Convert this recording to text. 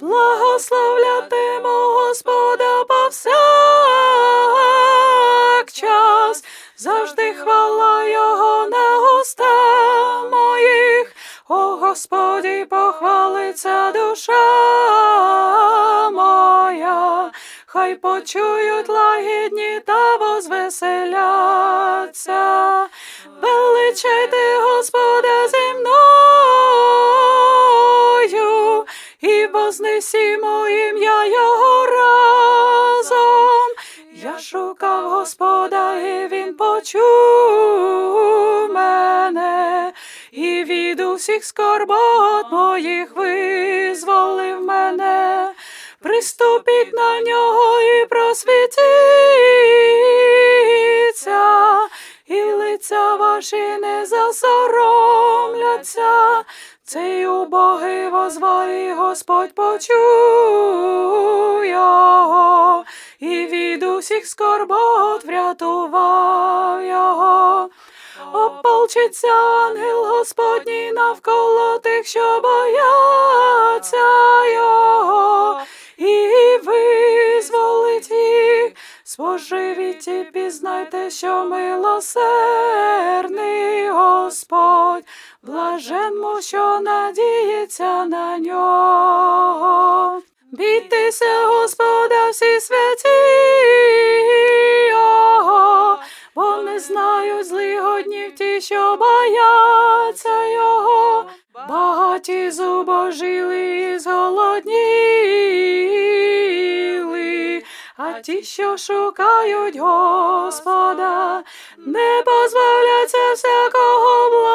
благословлятимо Господа повсякчас, завжди хвала Його на уста моїх, о Господі похвалиться душа моя, хай почують лагідні та возвеселяться. Величайте вознесімо ім'я Його разом. Я шукав Господа, і Він почув мене, і від усіх скорбот моїх визволив мене. Приступіть на нього і просвітіться, і лиця ваші не засоромляться. Цей убогий возває Господь почув його, і від усіх скорбот врятував його. Ополчиться ангел Господній навколо тих, що бояться його, і визволить їх. Споживіть і пізнайте, що милосердний Господь, блаженмо, що надіється на нього. Бійтеся, Господа, всі святі Його, бо не знають злигоднів ті, що бояться Його, багаті зубожили і зголодніли, а ті, що шукають Господа, не позбавляться всякого блага.